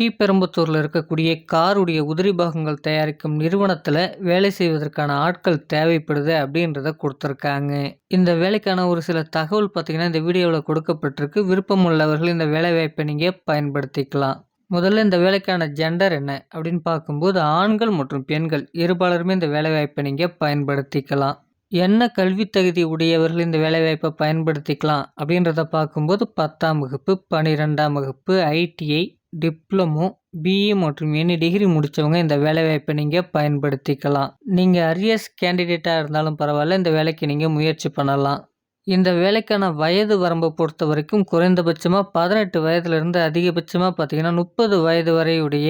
ஸ்ரீபெரும்புத்தூரில் இருக்கக்கூடிய காருடைய உதிரி பாகங்கள் தயாரிக்கும் நிறுவனத்தில் வேலை செய்வதற்கான ஆட்கள் தேவைப்படுது அப்படின்றத கொடுத்துருக்காங்க. இந்த வேலைக்கான ஒரு சில தகவல் பார்த்திங்கன்னா இந்த வீடியோவில் கொடுக்கப்பட்டிருக்கு. விருப்பம் உள்ளவர்கள் இந்த வேலைவாய்ப்பை நீங்கள் பயன்படுத்திக்கலாம். முதல்ல இந்த வேலைக்கான ஜெண்டர் என்ன அப்படின்னு பார்க்கும்போது ஆண்கள் மற்றும் பெண்கள் இருபாலருமே இந்த வேலைவாய்ப்பை நீங்கள் பயன்படுத்திக்கலாம். என்ன கல்வி தகுதி உடையவர்கள் இந்த வேலைவாய்ப்பை பயன்படுத்திக்கலாம் அப்படின்றத பார்க்கும்போது பத்தாம் வகுப்பு பன்னிரெண்டாம் வகுப்பு ஐடிஐ டிப்ளமோ பிஇ மற்றும் எனி டிகிரி முடித்தவங்க இந்த வேலைவாய்ப்பை நீங்கள் பயன்படுத்திக்கலாம். நீங்கள் அரியஸ் கேண்டிடேட்டாக இருந்தாலும் பரவாயில்ல இந்த வேலைக்கு நீங்கள் முயற்சி பண்ணலாம். இந்த வேலைக்கான வயது வரம்பை பொறுத்த வரைக்கும் குறைந்தபட்சமாக பதினெட்டு வயதுலேருந்து அதிகபட்சமாக பார்த்தீங்கன்னா முப்பது வயது வரையுடைய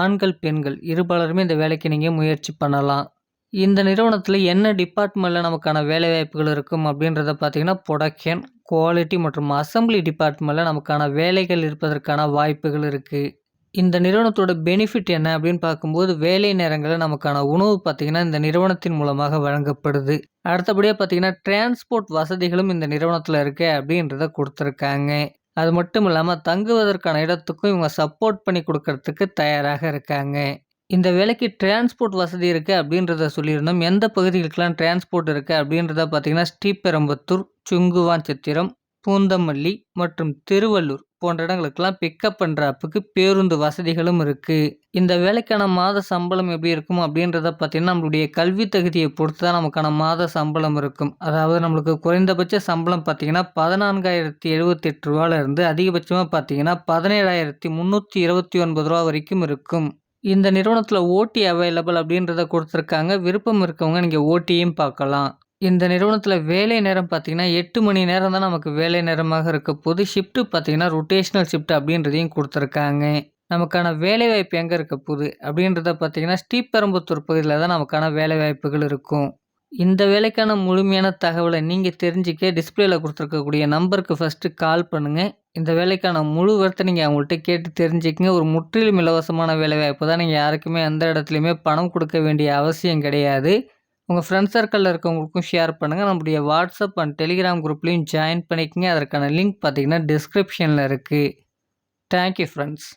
ஆண்கள் பெண்கள் இருபாலருமே இந்த வேலைக்கு நீங்கள் முயற்சி பண்ணலாம். இந்த நிறுவனத்தில் என்ன டிபார்ட்மெண்ட்டில் நமக்கான வேலைவாய்ப்புகள் இருக்கும் அப்படின்றத பார்த்தீங்கன்னா ப்ரொடக்ஷன் குவாலிட்டி மற்றும் அசம்பிளி டிபார்ட்மெண்ட்டில் நமக்கான வேலைகள் இருப்பதற்கான வாய்ப்புகள் இருக்குது இந்த நிறுவனத்தோட பெனிஃபிட் என்ன அப்படின்னு பார்க்கும்போது வேலை நேரங்களில் நமக்கான உணவு பார்த்திங்கன்னா இந்த நிறுவனத்தின் மூலமாக வழங்கப்படுது. அடுத்தபடியாக பார்த்திங்கன்னா டிரான்ஸ்போர்ட் வசதிகளும் இந்த நிறுவனத்தில் இருக்கு அப்படின்றத கொடுத்துருக்காங்க. அது மட்டும் இல்லாமல் தங்குவதற்கான இடத்துக்கும் இவங்க சப்போர்ட் பண்ணி கொடுக்கறதுக்கு தயாராக இருக்காங்க. இந்த வேலைக்கு டிரான்ஸ்போர்ட் வசதி இருக்குது அப்படின்றத சொல்லியிருந்தோம். எந்த பகுதிகளுக்கெல்லாம் டிரான்ஸ்போர்ட் இருக்குது அப்படின்றத பார்த்தீங்கன்னா சுங்குவான் சுங்குவாஞ்சத்திரம் பூந்தமல்லி மற்றும் திருவள்ளூர் போன்ற இடங்களுக்கெல்லாம் பிக்கப் பண்ணுற அப்புக்கு பேருந்து வசதிகளும் இருக்குது இந்த வேலைக்கான மாத சம்பளம் எப்படி இருக்கும் அப்படின்றத பார்த்தீங்கன்னா நம்மளுடைய கல்வி தகுதியை பொறுத்து தான் நமக்கான மாத சம்பளம் இருக்கும். அதாவது நம்மளுக்கு குறைந்தபட்ச சம்பளம் பார்த்தீங்கன்னா பதினான்காயிரத்தி எழுபத்தெட்டு ரூபாலேருந்து அதிகபட்சமாக பார்த்தீங்கன்னா பதினேழாயிரத்தி முந்நூற்றி இருபத்தி ஒன்பது ரூபா வரைக்கும் இருக்கும். இந்த நிறுவனத்தில் ஓடி அவைலபிள் அப்படின்றத கொடுத்துருக்காங்க. விருப்பம் இருக்கவங்க நீங்கள் ஓட்டியும் பார்க்கலாம். இந்த நிறுவனத்தில் வேலை நேரம் பார்த்திங்கன்னா எட்டு மணி நேரம் தான் நமக்கு வேலை நேரமாக இருக்க போது ஷிஃப்ட்டு பார்த்திங்கன்னா ரொட்டேஷ்னல் ஷிஃப்ட் அப்படின்றதையும் கொடுத்துருக்காங்க. நமக்கான வேலைவாய்ப்பு எங்கே இருக்க போகுது? அப்படின்றத பார்த்திங்கன்னா ஸ்ரீபெரும்புத்தூர் பகுதியில் தான் நமக்கான வேலைவாய்ப்புகள் இருக்கும். இந்த வேலைக்கான முழுமையான தகவலை நீங்கள் தெரிஞ்சிக்க டிஸ்பிளேல கொடுத்துருக்கக்கூடிய நம்பருக்கு ஃபஸ்ட்டு கால் பண்ணுங்கள் இந்த வேலைக்கான முழு விவரத்தை நீங்கள் அவங்கள்ட்ட கேட்டு தெரிஞ்சுக்கங்க. ஒரு முற்றிலும் இலவசமான வேலைவாய்ப்பு தான். நீங்கள் யாருக்குமே எந்த இடத்துலையுமே பணம் கொடுக்க வேண்டிய அவசியம் கிடையாது. உங்கள் ஃப்ரெண்ட்ஸ் சர்க்கிளில் இருக்கவங்களுக்கும் ஷேர் பண்ணுங்கள் நம்முடைய வாட்ஸ்அப் அண்ட் டெலிகிராம் குரூப்லேயும் ஜாயின் பண்ணிக்கங்க. அதற்கான லிங்க் பார்த்தீங்கன்னா டிஸ்கிரிப்ஷனில் இருக்குது தேங்க்யூ ஃப்ரெண்ட்ஸ்